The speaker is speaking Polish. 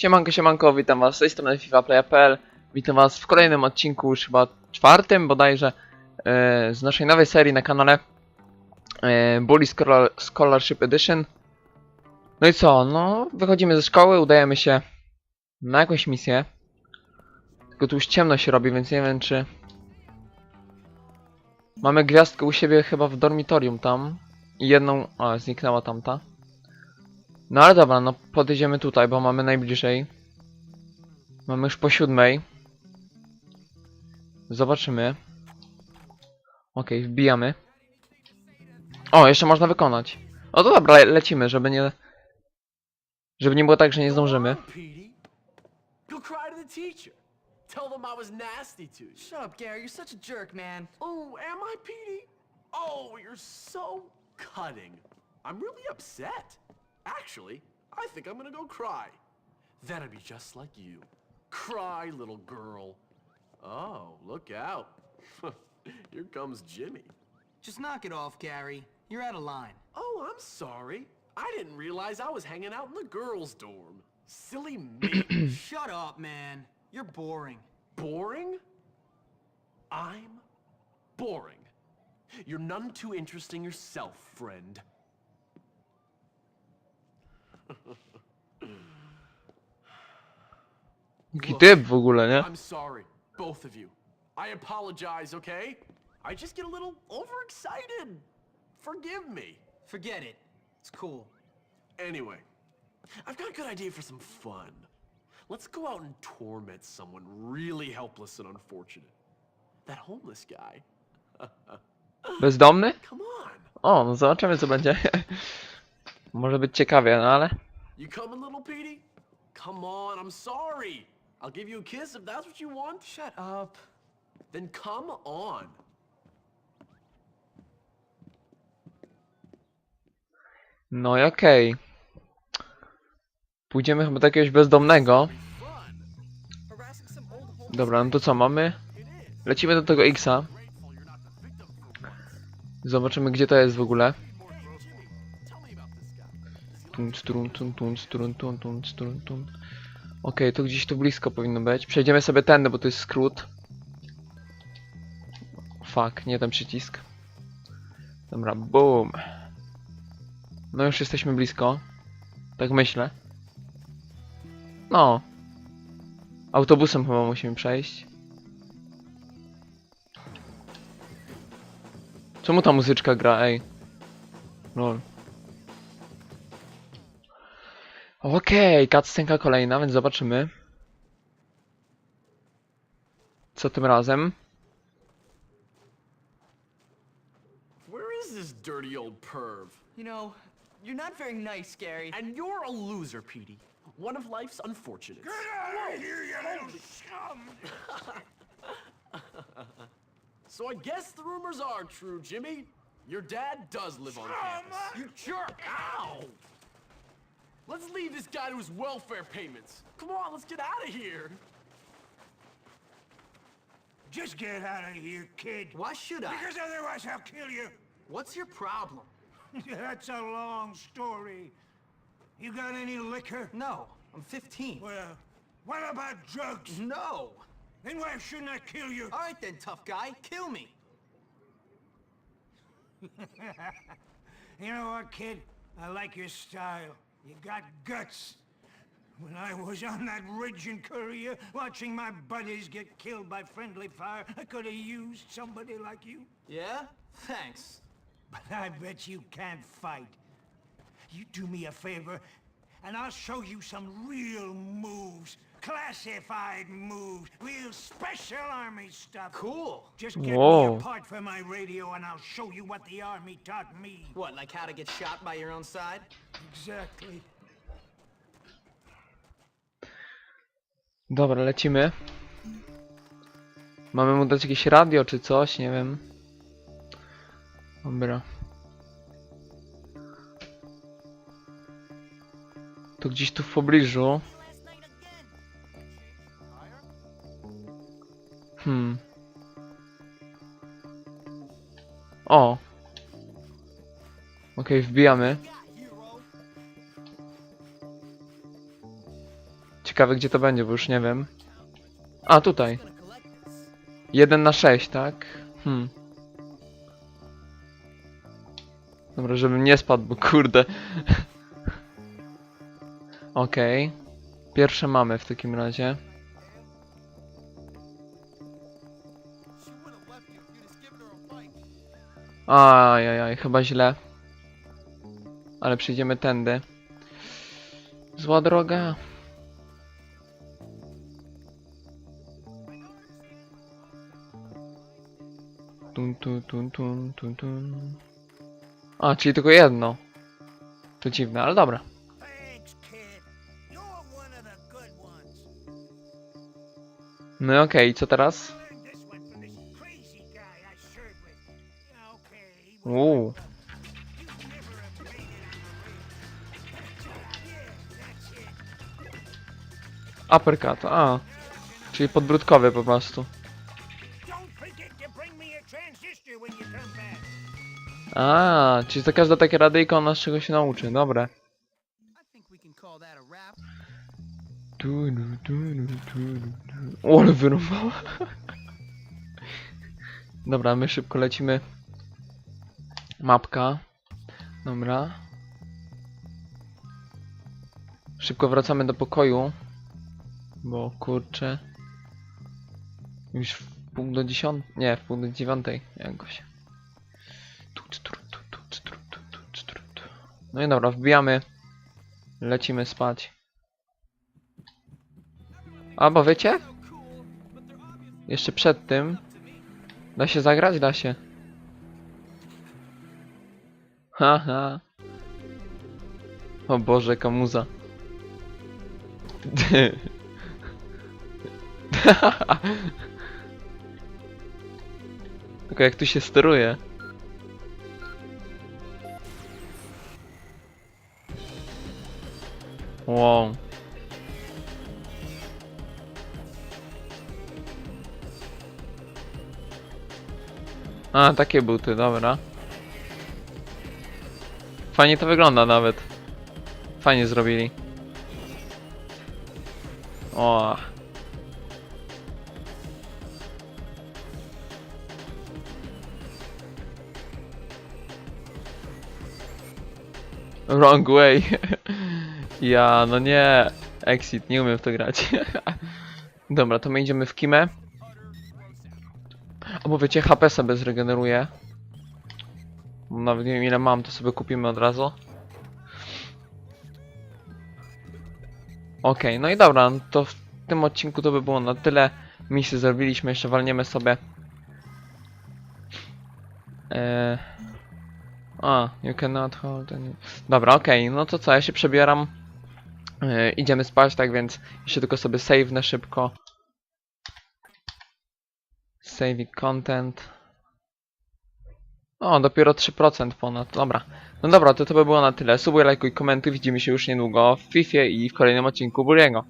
Siemanko, siemanko, witam was z tej strony FIFAPlaya.pl Witam was w kolejnym odcinku, już chyba czwartym bodajże e, z naszej nowej serii na kanale e, Bully Scholar Scholarship Edition. No i co, no wychodzimy ze szkoły, udajemy się na jakąś misję. Tylko tu już ciemno się robi, więc nie wiem czy Mamy gwiazdkę u siebie chyba w dormitorium tam I jedną, a zniknęła tamta no ale dobra, no podejdziemy tutaj, bo mamy najbliżej. Mamy już po siódmej. Zobaczymy. Okej, wbijamy. O, jeszcze można wykonać. No to dobra, le lecimy, żeby nie... Żeby nie było tak, że nie zdążymy. Come on, Petey. Go cry to the teacher. Tell them I was nasty to you. Shut up, Gary. You're such a jerk, man. Oh, am I, Petey? Oh, you're so cutting. I'm really upset. Actually, I think I'm gonna go cry. Then I'd be just like you. Cry, little girl. Oh, look out. Here comes Jimmy. Just knock it off, Gary. You're out of line. Oh, I'm sorry. I didn't realize I was hanging out in the girls' dorm. Silly me. Shut up, man. You're boring. boring? I'm boring. You're none too interesting yourself, friend. Jaki typ w ogóle, nie? I'm sorry, both of you. I apologize, okay? I just get a little overexcited. Forgive me. Forget it. It's cool. Anyway, I've got a good idea for some fun. Let's go out and torment someone really helpless and unfortunate. That homeless guy. Bezdomny? Come on. O, no zobaczymy co będzie. Może być ciekawie, no ale... You coming, little Petey? Come on, I'm sorry. I'll give you a kiss if that's what you want. Shut up. Then come on. No i okej. Pójdziemy chyba do jakiegoś bezdomnego. Dobra, no to co, mamy? Lecimy do tego Xa. Zobaczymy gdzie to jest w ogóle. Tunc, trun, tun, to gdzieś tu blisko powinno być. Przejdziemy sobie tędy, bo to jest skrót. Fuck, nie ten przycisk. Dobra, boom. No już jesteśmy blisko. Tak myślę. No. Autobusem chyba musimy przejść. Czemu ta muzyczka gra, ej? Lol. Okej, okay, kolejna, więc zobaczymy. Co tym razem? Where is this dirty old perv? You know, you're not very nice, Gary. And you're a loser, Petey. One of life's unfortunates. So I guess the rumors are true, Jimmy. Your dad does live on campus. You jerk! Ow! Let's leave this guy to his welfare payments. Come on, let's get out of here. Just get out of here, kid. Why should I? Because otherwise I'll kill you. What's your problem? That's a long story. You got any liquor? No, I'm 15. Well, what about drugs? No. Then why shouldn't I kill you? All right then, tough guy. Kill me. You know what, kid? I like your style. You got guts. When I was on that ridge in Korea, watching my buddies get killed by friendly fire, I could have used somebody like you. Yeah? Thanks. But I bet you can't fight. You do me a favor, and I'll show you some real moves. Classified moves. Real special army stuff. Cool. Just get me Whoa. a part for my radio, and I'll show you what the army taught me. What, like how to get shot by your own side? Exactly. Dobra, lecimy. Mamy mu dać jakieś radio czy coś, nie wiem. Dobra. To gdzieś tu w pobliżu. O. Okej, wbijamy. Ciekawe gdzie to będzie, bo już nie wiem. A, tutaj. 1 na 6, tak? Hmm. Dobra, żebym nie spadł, bo kurde. Okej. Pierwsze mamy w takim razie. Ajajaj, chyba źle. Ale przyjdziemy tędy. Zła droga. Tun, tun, tun, tun, tun, tun. A, czyli tylko jedno. To dziwne, ale dobra. No i okej, co teraz? Uuu. Uppercut, a. Czyli podbródkowy po prostu. A, czyli za każda taka radyjka on nas czego się nauczy, dobra. Du, du, du, du, du, du. O, ale wyrąbała. Dobra, my szybko lecimy Mapka. Dobra. Szybko wracamy do pokoju. Bo kurczę. Już w pół do dziesiątej. Nie, w pół do dziewiątej jakoś. No i dobra, wbijamy. Lecimy spać. Albo wiecie? Jeszcze przed tym. Da się zagrać? Da się. Haha. O Boże, kamuza. Tylko jak tu się steruje. Wow. A, takie buty, dobra. Fajnie to wygląda nawet. Fajnie zrobili. O. Wrong way. ja, no nie. Exit, nie umiem w to grać. Dobra, to my idziemy w kimę. O, bo wiecie, HP sobie zregeneruje. Nawet nie wiem ile mam, to sobie kupimy od razu. Okej, no i dobra, no to w tym odcinku to by było na tyle. Misję zrobiliśmy, jeszcze walniemy sobie. Eee... A, you cannot hold any... Dobra, okej, no to co, ja się przebieram. Eee, idziemy spać, tak więc jeszcze tylko sobie save na szybko. Saving content. O, dopiero 3% ponad, dobra. No dobra, to to by było na tyle. Subuj, lajkuj, komentuj, widzimy się już niedługo w FIFA i w kolejnym odcinku Buriego.